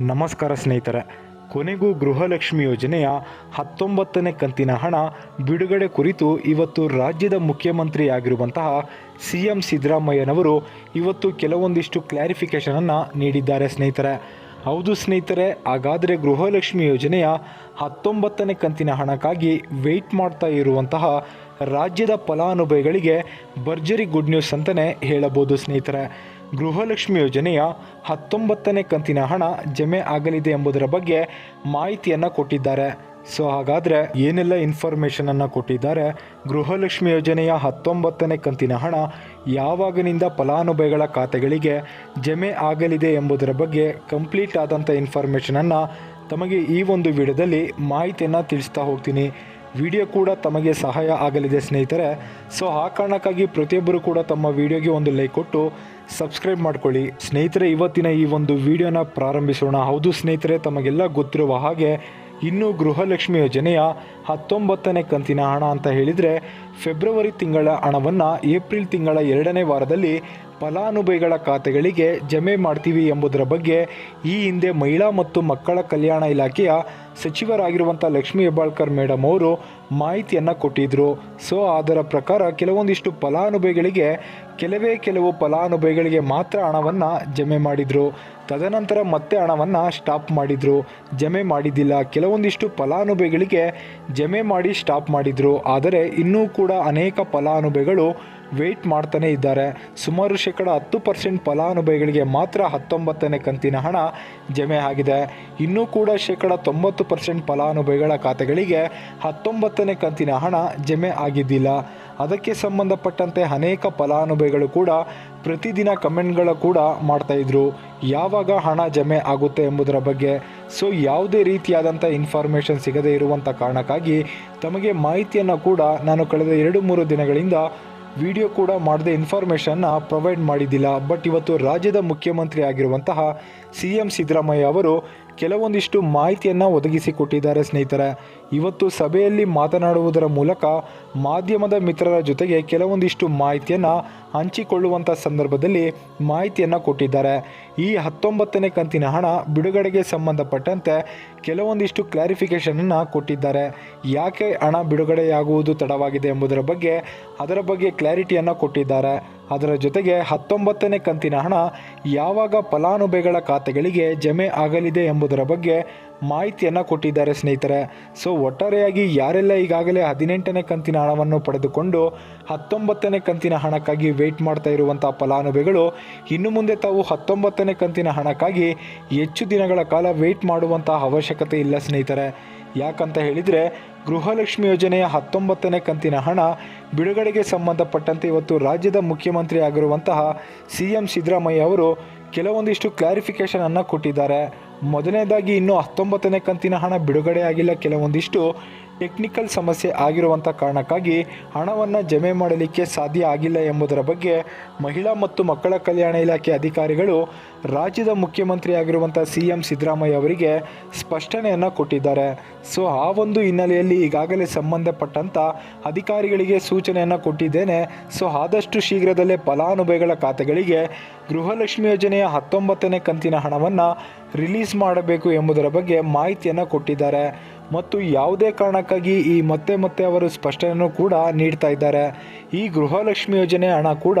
ನಮಸ್ಕಾರ ಸ್ನೇಹಿತರೆ. ಕೊನೆಗೂ ಗೃಹಲಕ್ಷ್ಮಿ ಯೋಜನೆಯ ಹತ್ತೊಂಬತ್ತನೇ ಕಂತಿನ ಹಣ ಬಿಡುಗಡೆ ಕುರಿತು ಇವತ್ತು ರಾಜ್ಯದ ಮುಖ್ಯಮಂತ್ರಿ ಆಗಿರುವಂತಹ ಸಿ ಎಂ ಸಿದ್ದರಾಮಯ್ಯನವರು ಇವತ್ತು ಕೆಲವೊಂದಿಷ್ಟು ಕ್ಲಾರಿಫಿಕೇಷನನ್ನು ನೀಡಿದ್ದಾರೆ ಸ್ನೇಹಿತರೆ. ಹೌದು ಸ್ನೇಹಿತರೆ, ಹಾಗಾದರೆ ಗೃಹಲಕ್ಷ್ಮಿ ಯೋಜನೆಯ ಹತ್ತೊಂಬತ್ತನೇ ಕಂತಿನ ಹಣಕ್ಕಾಗಿ ವೆಯ್ಟ್ ಮಾಡ್ತಾ ಇರುವಂತಹ ರಾಜ್ಯದ ಫಲಾನುಭವಿಗಳಿಗೆ ಭರ್ಜರಿ ಗುಡ್ ನ್ಯೂಸ್ ಅಂತಲೇ ಹೇಳಬಹುದು ಸ್ನೇಹಿತರೆ. ಗೃಹಲಕ್ಷ್ಮಿ ಯೋಜನೆಯ ಹತ್ತೊಂಬತ್ತನೇ ಕಂತಿನ ಹಣ ಜಮೆ ಆಗಲಿದೆ ಎಂಬುದರ ಬಗ್ಗೆ ಮಾಹಿತಿಯನ್ನು ಕೊಟ್ಟಿದ್ದಾರೆ. ಸೊ, ಹಾಗಾದರೆ ಏನೆಲ್ಲ ಇನ್ಫಾರ್ಮೇಷನನ್ನು ಕೊಟ್ಟಿದ್ದಾರೆ? ಗೃಹಲಕ್ಷ್ಮಿ ಯೋಜನೆಯ ಹತ್ತೊಂಬತ್ತನೇ ಕಂತಿನ ಹಣ ಯಾವಾಗಿನಿಂದ ಫಲಾನುಭವಿಗಳ ಖಾತೆಗಳಿಗೆ ಜಮೆ ಆಗಲಿದೆ ಎಂಬುದರ ಬಗ್ಗೆ ಕಂಪ್ಲೀಟ್ ಆದಂಥ ಇನ್ಫಾರ್ಮೇಷನನ್ನು ತಮಗೆ ಈ ಒಂದು ವಿಡಿಯೋದಲ್ಲಿ ಮಾಹಿತಿಯನ್ನು ತಿಳಿಸ್ತಾ ಹೋಗ್ತೀನಿ. ವಿಡಿಯೋ ಕೂಡ ತಮಗೆ ಸಹಾಯ ಆಗಲಿದೆ ಸ್ನೇಹಿತರೆ. ಸೊ, ಆ ಕಾರಣಕ್ಕಾಗಿ ಪ್ರತಿಯೊಬ್ಬರು ಕೂಡ ತಮ್ಮ ವಿಡಿಯೋಗೆ ಒಂದು ಲೈಕ್ ಕೊಟ್ಟು ಸಬ್ಸ್ಕ್ರೈಬ್ ಮಾಡ್ಕೊಳ್ಳಿ. ಸ್ನೇಹಿತರೆ, ಇವತ್ತಿನ ಈ ಒಂದು ವಿಡಿಯೋನ ಪ್ರಾರಂಭಿಸೋಣ. ಹೌದು ಸ್ನೇಹಿತರೆ, ತಮಗೆಲ್ಲ ಗೊತ್ತಿರುವ ಹಾಗೆ ಇನ್ನು ಗೃಹಲಕ್ಷ್ಮಿ ಯೋಜನೆಯ ಹತ್ತೊಂಬತ್ತನೇ ಕಂತಿನ ಹಣ ಅಂತ ಹೇಳಿದರೆ, ಫೆಬ್ರವರಿ ತಿಂಗಳ ಹಣವನ್ನು ಏಪ್ರಿಲ್ ತಿಂಗಳ ಎರಡನೇ ವಾರದಲ್ಲಿ ಫಲಾನುಭವಿಗಳ ಖಾತೆಗಳಿಗೆ ಜಮೆ ಮಾಡ್ತೀವಿ ಎಂಬುದರ ಬಗ್ಗೆ ಈ ಹಿಂದೆ ಮಹಿಳಾ ಮತ್ತು ಮಕ್ಕಳ ಕಲ್ಯಾಣ ಇಲಾಖೆಯ ಸಚಿವರಾಗಿರುವಂಥ ಲಕ್ಷ್ಮೀ ಹೆಬ್ಬಾಳ್ಕರ್ ಮೇಡಮ್ ಅವರು ಮಾಹಿತಿಯನ್ನು ಕೊಟ್ಟಿದ್ದರು ಸೊ, ಅದರ ಪ್ರಕಾರ ಕೆಲವೊಂದಿಷ್ಟು ಫಲಾನುಭವಿಗಳಿಗೆ ಕೆಲವೇ ಕೆಲವು ಫಲಾನುಭವಿಗಳಿಗೆ ಮಾತ್ರ ಹಣವನ್ನು ಜಮೆ ಮಾಡಿದರು. ತದನಂತರ ಮತ್ತೆ ಹಣವನ್ನು ಸ್ಟಾಪ್ ಮಾಡಿದರು. ಜಮೆ ಮಾಡಿದ್ದಿಲ್ಲ. ಕೆಲವೊಂದಿಷ್ಟು ಫಲಾನುಭವಿಗಳಿಗೆ ಜಮೆ ಮಾಡಿ ಸ್ಟಾಪ್ ಮಾಡಿದರು. ಆದರೆ ಇನ್ನೂ ಕೂಡ ಅನೇಕ ಫಲಾನುಭವಿಗಳು ವೆಯ್ಟ್ ಮಾಡ್ತಾನೆ ಇದ್ದಾರೆ. ಸುಮಾರು ಶೇಕಡ ಹತ್ತು ಪರ್ಸೆಂಟ್ ಫಲಾನುಭವಿಗಳಿಗೆ ಮಾತ್ರ ಹತ್ತೊಂಬತ್ತನೇ ಕಂತಿನ ಹಣ ಜಮೆ ಆಗಿದೆ. ಇನ್ನೂ ಕೂಡ ಶೇಕಡ ತೊಂಬತ್ತು ಪರ್ಸೆಂಟ್ ಫಲಾನುಭವಿಗಳ ಖಾತೆಗಳಿಗೆ ಹತ್ತೊಂಬತ್ತನೇ ಕಂತಿನ ಹಣ ಜಮೆ ಆಗಿದ್ದಿಲ್ಲ. ಅದಕ್ಕೆ ಸಂಬಂಧಪಟ್ಟಂತೆ ಅನೇಕ ಫಲಾನುಭವಿಗಳು ಕೂಡ ಪ್ರತಿದಿನ ಕಮೆಂಟ್ಗಳು ಕೂಡ ಮಾಡ್ತಾಯಿದ್ರು ಯಾವಾಗ ಹಣ ಜಮೆ ಆಗುತ್ತೆ ಎಂಬುದರ ಬಗ್ಗೆ. ಸೊ ಯಾವುದೇ ರೀತಿಯಾದಂಥ ಇನ್ಫಾರ್ಮೇಷನ್ ಸಿಗದೇ ಇರುವಂಥ ಕಾರಣಕ್ಕಾಗಿ ತಮಗೆ ಮಾಹಿತಿಯನ್ನು ಕೂಡ ನಾನು ಕಳೆದ ಎರಡು ಮೂರು ದಿನಗಳಿಂದ ವಿಡಿಯೋ ಕೂಡ ಮಾಡದೆ ಇನ್ಫಾರ್ಮೇಷನ್ನ ಪ್ರೊವೈಡ್ ಮಾಡಿದ್ದಿಲ್ಲ. ಬಟ್ ಇವತ್ತು ರಾಜ್ಯದ ಮುಖ್ಯಮಂತ್ರಿ ಆಗಿರುವಂತಹ ಸಿ ಎಂ ಸಿದ್ದರಾಮಯ್ಯ ಅವರು ಕೆಲವೊಂದಿಷ್ಟು ಮಾಹಿತಿಯನ್ನು ಒದಗಿಸಿಕೊಟ್ಟಿದ್ದಾರೆ ಸ್ನೇಹಿತರೆ. ಇವತ್ತು ಸಭೆಯಲ್ಲಿ ಮಾತನಾಡುವುದರ ಮೂಲಕ ಮಾಧ್ಯಮದ ಮಿತ್ರರ ಜೊತೆಗೆ ಕೆಲವೊಂದಿಷ್ಟು ಮಾಹಿತಿಯನ್ನು ಹಂಚಿಕೊಳ್ಳುವಂಥ ಸಂದರ್ಭದಲ್ಲಿ ಮಾಹಿತಿಯನ್ನು ಕೊಟ್ಟಿದ್ದಾರೆ. ಈ ಹತ್ತೊಂಬತ್ತನೇ ಕಂತಿನ ಹಣ ಬಿಡುಗಡೆಗೆ ಸಂಬಂಧಪಟ್ಟಂತೆ ಕೆಲವೊಂದಿಷ್ಟು ಕ್ಲಾರಿಫಿಕೇಷನನ್ನು ಕೊಟ್ಟಿದ್ದಾರೆ. ಯಾಕೆ ಹಣ ಬಿಡುಗಡೆಯಾಗುವುದು ತಡವಾಗಿದೆ ಎಂಬುದರ ಬಗ್ಗೆ, ಅದರ ಬಗ್ಗೆ ಕ್ಲಾರಿಟಿಯನ್ನು ಕೊಟ್ಟಿದ್ದಾರೆ. ಅದರ ಜೊತೆಗೆ ಹತ್ತೊಂಬತ್ತನೇ ಕಂತಿನ ಹಣ ಯಾವಾಗ ಫಲಾನುಭವಿಗಳ ಖಾತೆಗಳಿಗೆ ಜಮೆ ಆಗಲಿದೆ ಎಂಬುದರ ಬಗ್ಗೆ ಮಾಹಿತಿಯನ್ನು ಕೊಟ್ಟಿದ್ದಾರೆ ಸ್ನೇಹಿತರೆ. ಸೊ ಒಟ್ಟಾರೆಯಾಗಿ ಯಾರೆಲ್ಲ ಈಗಾಗಲೇ ಹದಿನೆಂಟನೇ ಕಂತಿನ ಹಣವನ್ನು ಪಡೆದುಕೊಂಡು ಹತ್ತೊಂಬತ್ತನೇ ಕಂತಿನ ಹಣಕ್ಕಾಗಿ ವೆಯ್ಟ್ ಮಾಡ್ತಾ ಇರುವಂಥ ಫಲಾನುಭವಿಗಳು, ಇನ್ನು ಮುಂದೆ ತಾವು ಹತ್ತೊಂಬತ್ತನೇ ಕಂತಿನ ಹಣಕ್ಕಾಗಿ ಹೆಚ್ಚು ದಿನಗಳ ಕಾಲ ವೆಯ್ಟ್ ಮಾಡುವಂಥ ಅವಶ್ಯಕತೆ ಇಲ್ಲ ಸ್ನೇಹಿತರೆ. ಯಾಕಂತ ಹೇಳಿದರೆ ಗೃಹಲಕ್ಷ್ಮಿ ಯೋಜನೆಯ ಹತ್ತೊಂಬತ್ತನೇ ಕಂತಿನ ಹಣ ಬಿಡುಗಡೆಗೆ ಸಂಬಂಧಪಟ್ಟಂತೆ ಇವತ್ತು ರಾಜ್ಯದ ಮುಖ್ಯಮಂತ್ರಿ ಆಗಿರುವಂತಹ ಸಿ ಎಂ ಸಿದ್ದರಾಮಯ್ಯ ಅವರು ಕೆಲವೊಂದಿಷ್ಟು ಕ್ಲಾರಿಫಿಕೇಷನನ್ನು ಕೊಟ್ಟಿದ್ದಾರೆ. ಮೊದಲನೇದಾಗಿ ಇನ್ನೂ ಹತ್ತೊಂಬತ್ತನೇ ಕಂತಿನ ಹಣ ಬಿಡುಗಡೆ ಆಗಿಲ್ಲ ಕೆಲವೊಂದಿಷ್ಟು ಟೆಕ್ನಿಕಲ್ ಸಮಸ್ಯೆ ಆಗಿರುವಂಥ ಕಾರಣಕ್ಕಾಗಿ ಹಣವನ್ನು ಜಮೆ ಮಾಡಲಿಕ್ಕೆ ಸಾಧ್ಯ ಆಗಿಲ್ಲ ಎಂಬುದರ ಬಗ್ಗೆ ಮಹಿಳಾ ಮತ್ತು ಮಕ್ಕಳ ಕಲ್ಯಾಣ ಇಲಾಖೆ ಅಧಿಕಾರಿಗಳು ರಾಜ್ಯದ ಮುಖ್ಯಮಂತ್ರಿ ಆಗಿರುವಂಥ ಸಿ ಎಂ ಸಿದ್ದರಾಮಯ್ಯ ಅವರಿಗೆ ಸ್ಪಷ್ಟನೆಯನ್ನು ಕೊಟ್ಟಿದ್ದಾರೆ. ಸೊ, ಆ ಒಂದು ಹಿನ್ನೆಲೆಯಲ್ಲಿ ಈಗಾಗಲೇ ಸಂಬಂಧಪಟ್ಟಂಥ ಅಧಿಕಾರಿಗಳಿಗೆ ಸೂಚನೆಯನ್ನು ಕೊಟ್ಟಿದ್ದೇನೆ. ಸೊ, ಆದಷ್ಟು ಶೀಘ್ರದಲ್ಲೇ ಫಲಾನುಭವಿಗಳ ಖಾತೆಗಳಿಗೆ ಗೃಹಲಕ್ಷ್ಮಿ ಯೋಜನೆಯ ಹತ್ತೊಂಬತ್ತನೇ ಕಂತಿನ ಹಣವನ್ನು ರಿಲೀಸ್ ಮಾಡಬೇಕು ಎಂಬುದರ ಬಗ್ಗೆ ಮಾಹಿತಿಯನ್ನು ಕೊಟ್ಟಿದ್ದಾರೆ. ಮತ್ತು ಯಾವುದೇ ಕಾರಣಕ್ಕಾಗಿ ಈ ಮತ್ತೆ ಮತ್ತೆ ಅವರು ಸ್ಪಷ್ಟನೆಯನ್ನು ಕೂಡ ನೀಡ್ತಾ ಇದ್ದಾರೆ. ಈ ಗೃಹಲಕ್ಷ್ಮಿ ಯೋಜನೆ ಹಣ ಕೂಡ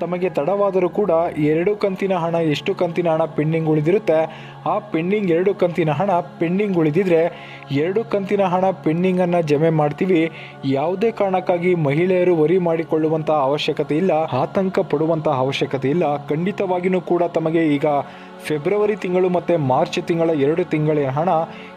ತಮಗೆ ತಡವಾದರೂ ಕೂಡ ಎರಡು ಕಂತಿನ ಹಣ, ಎಷ್ಟು ಕಂತಿನ ಹಣ ಪೆಂಡಿಂಗ್ ಉಳಿದಿರುತ್ತೆ, ಆ ಪೆಂಡಿಂಗ್ ಎರಡು ಕಂತಿನ ಹಣ ಪೆಂಡಿಂಗ್ ಉಳಿದಿದ್ರೆ ಎರಡು ಕಂತಿನ ಹಣ ಪೆಂಡಿಂಗನ್ನು ಜಮೆ ಮಾಡ್ತೀವಿ. ಯಾವುದೇ ಕಾರಣಕ್ಕಾಗಿ ಮಹಿಳೆಯರು ವರಿ ಮಾಡಿಕೊಳ್ಳುವಂಥ ಅವಶ್ಯಕತೆ ಇಲ್ಲ, ಆತಂಕ ಪಡುವಂಥ ಅವಶ್ಯಕತೆ ಇಲ್ಲ. ಖಂಡಿತವಾಗಿಯೂ ಕೂಡ ತಮಗೆ ಈಗ ಫೆಬ್ರವರಿ ತಿಂಗಳು ಮತ್ತು ಮಾರ್ಚ್ ತಿಂಗಳ ಎರಡು ತಿಂಗಳ ಹಣ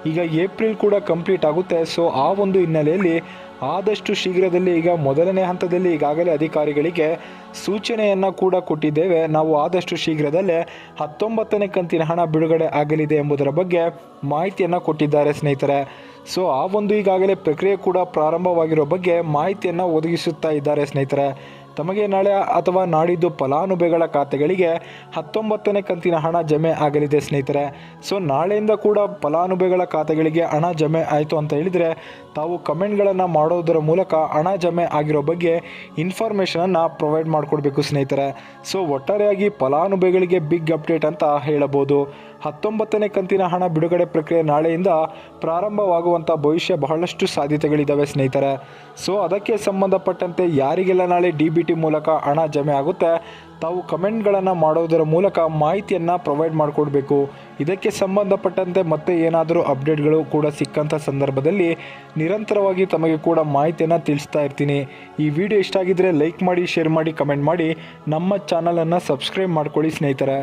ಈಗ ಏಪ್ರಿಲ್ ಕೂಡ ಕಂಪ್ಲೀಟ್ ಆಗುತ್ತೆ. ಸೊ, ಆ ಒಂದು ಹಿನ್ನೆಲೆಯಲ್ಲಿ ಆದಷ್ಟು ಶೀಘ್ರದಲ್ಲಿ ಈಗ ಮೊದಲನೇ ಹಂತದಲ್ಲಿ ಈಗಾಗಲೇ ಅಧಿಕಾರಿಗಳಿಗೆ ಸೂಚನೆಯನ್ನು ಕೂಡ ಕೊಟ್ಟಿದ್ದೇವೆ. ನಾವು ಆದಷ್ಟು ಶೀಘ್ರದಲ್ಲೇ ಹತ್ತೊಂಬತ್ತನೇ ಕಂತಿನ ಹಣ ಬಿಡುಗಡೆ ಆಗಲಿದೆ ಎಂಬುದರ ಬಗ್ಗೆ ಮಾಹಿತಿಯನ್ನು ಕೊಟ್ಟಿದ್ದಾರೆ ಸ್ನೇಹಿತರೆ. ಸೊ, ಆ ಒಂದು ಈಗಾಗಲೇ ಪ್ರಕ್ರಿಯೆ ಕೂಡ ಪ್ರಾರಂಭವಾಗಿರೋ ಬಗ್ಗೆ ಮಾಹಿತಿಯನ್ನು ಒದಗಿಸುತ್ತಾ ಇದ್ದಾರೆ ಸ್ನೇಹಿತರೆ. ತಮಗೆ ನಾಳೆ ಅಥವಾ ನಾಡಿದ್ದು ಫಲಾನುಭವಿಗಳ ಖಾತೆಗಳಿಗೆ ಹತ್ತೊಂಬತ್ತನೇ ಕಂತಿನ ಹಣ ಜಮೆ ಆಗಲಿದೆ, ಸ್ನೇಹಿತರೆ. ಸೊ, ನಾಳೆಯಿಂದ ಕೂಡ ಫಲಾನುಭವಿಗಳ ಖಾತೆಗಳಿಗೆ ಹಣ ಜಮೆ ಆಯಿತು ಅಂತ ಹೇಳಿದರೆ ತಾವು ಕಮೆಂಟ್ಗಳನ್ನು ಮಾಡೋದರ ಮೂಲಕ ಹಣ ಜಮೆ ಆಗಿರೋ ಬಗ್ಗೆ ಇನ್ಫಾರ್ಮೇಷನನ್ನು ಪ್ರೊವೈಡ್ ಮಾಡಿಕೊಡ್ಬೇಕು, ಸ್ನೇಹಿತರೆ. ಸೊ, ಒಟ್ಟಾರೆಯಾಗಿ ಫಲಾನುಭವಿಗಳಿಗೆ ಬಿಗ್ ಅಪ್ಡೇಟ್ ಅಂತ ಹೇಳಬಹುದು. ಹತ್ತೊಂಬತ್ತನೇ ಕಂತಿನ ಹಣ ಬಿಡುಗಡೆ ಪ್ರಕ್ರಿಯೆ ನಾಳೆಯಿಂದ ಪ್ರಾರಂಭವಾಗುವಂಥ ಭವಿಷ್ಯ ಬಹಳಷ್ಟು ಸಾಧ್ಯತೆಗಳಿದ್ದಾವೆ ಸ್ನೇಹಿತರೆ. ಸೊ ಅದಕ್ಕೆ ಸಂಬಂಧಪಟ್ಟಂತೆ ಯಾರಿಗೆಲ್ಲ ನಾಳೆ ಡಿ ಬಿ ಟಿ ಮೂಲಕ ಹಣ ಜಮೆ ಆಗುತ್ತೆ, ತಾವು ಕಮೆಂಟ್ಗಳನ್ನು ಮಾಡೋದರ ಮೂಲಕ ಮಾಹಿತಿಯನ್ನು ಪ್ರೊವೈಡ್ ಮಾಡಿಕೊಡ್ಬೇಕು. ಇದಕ್ಕೆ ಸಂಬಂಧಪಟ್ಟಂತೆ ಮತ್ತೆ ಏನಾದರೂ ಅಪ್ಡೇಟ್ಗಳು ಕೂಡ ಸಿಕ್ಕಂಥ ಸಂದರ್ಭದಲ್ಲಿ ನಿರಂತರವಾಗಿ ತಮಗೆ ಕೂಡ ಮಾಹಿತಿಯನ್ನು ತಿಳಿಸ್ತಾ ಇರ್ತೀನಿ. ಈ ವಿಡಿಯೋ ಇಷ್ಟ ಆಗಿದ್ದರೆ ಲೈಕ್ ಮಾಡಿ, ಶೇರ್ ಮಾಡಿ, ಕಮೆಂಟ್ ಮಾಡಿ. ನಮ್ಮ ಚಾನಲನ್ನು ಸಬ್ಸ್ಕ್ರೈಬ್ ಮಾಡ್ಕೊಳ್ಳಿ ಸ್ನೇಹಿತರೆ.